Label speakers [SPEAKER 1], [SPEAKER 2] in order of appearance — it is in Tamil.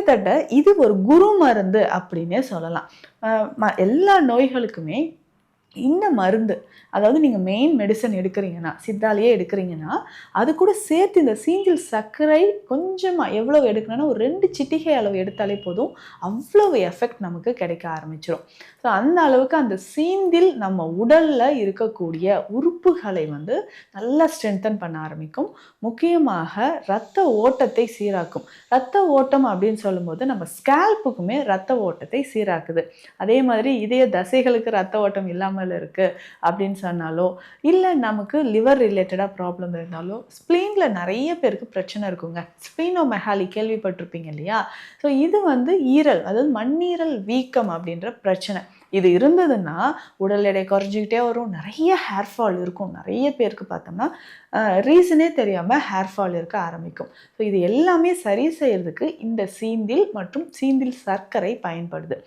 [SPEAKER 1] கிட்டத்தட்ட இது ஒரு குரு மருந்து அப்படின்னே சொல்லலாம். ம- எல்லா நோய்களுக்குமே இந்த மருந்து அதாவது நீங்கள் மெயின் மெடிசன் எடுக்கிறீங்கன்னா சித்தாலேயே எடுக்கிறீங்கன்னா அது கூட சேர்த்து இந்த சீஞ்சில் சர்க்கரை கொஞ்சமாக எவ்வளோ எடுக்கணும்னா ஒரு ரெண்டு சிட்டிகை அளவு எடுத்தாலே போதும். அவ்வளவு எஃபெக்ட் நமக்கு கிடைக்க ஆரம்பிச்சிடும் ஸோ அந்த அளவுக்கு அந்த சீந்தில் நம்ம உடலில் இருக்கக்கூடிய உறுப்புகளை வந்து நல்லா ஸ்ட்ரென்தன் பண்ண ஆரம்பிக்கும். முக்கியமாக இரத்த ஓட்டத்தை சீராக்கும். இரத்த ஓட்டம் அப்படின்னு சொல்லும்போது நம்ம ஸ்கேல்ப்புக்குமே இரத்த ஓட்டத்தை சீராக்குது. அதே மாதிரி இதய தசைகளுக்கு ரத்த ஓட்டம் இல்லாமல் இருக்குது அப்படின்னு சொன்னாலோ இல்லை நமக்கு லிவர் ரிலேட்டடாக ப்ராப்ளம் இருந்தாலோ ஸ்ப்ளீனில் நிறைய பேருக்கு பிரச்சனை இருக்குங்க. ஸ்ப்ளீனோ மெஹாலி கேள்விப்பட்டிருப்பீங்க இல்லையா? ஸோ இது வந்து ஈரல் அதாவது மண்ணீரல் வீக்கம் அப்படின்ற பிரச்சனை. இது இருந்ததுன்னா உடல் எடை குறைஞ்சிக்கிட்டே வரும். நிறைய ஹேர் ஃபால் இருக்கும். நிறைய பேருக்கு பார்த்தோம்னா ரீசனே தெரியாமல் ஹேர் ஃபால் இருக்க ஆரம்பிக்கும். ஸோ இது எல்லாமே சரி செய்கிறதுக்கு இந்த சீந்தில் மற்றும் சீந்தில் சர்க்கரை பயன்படுது.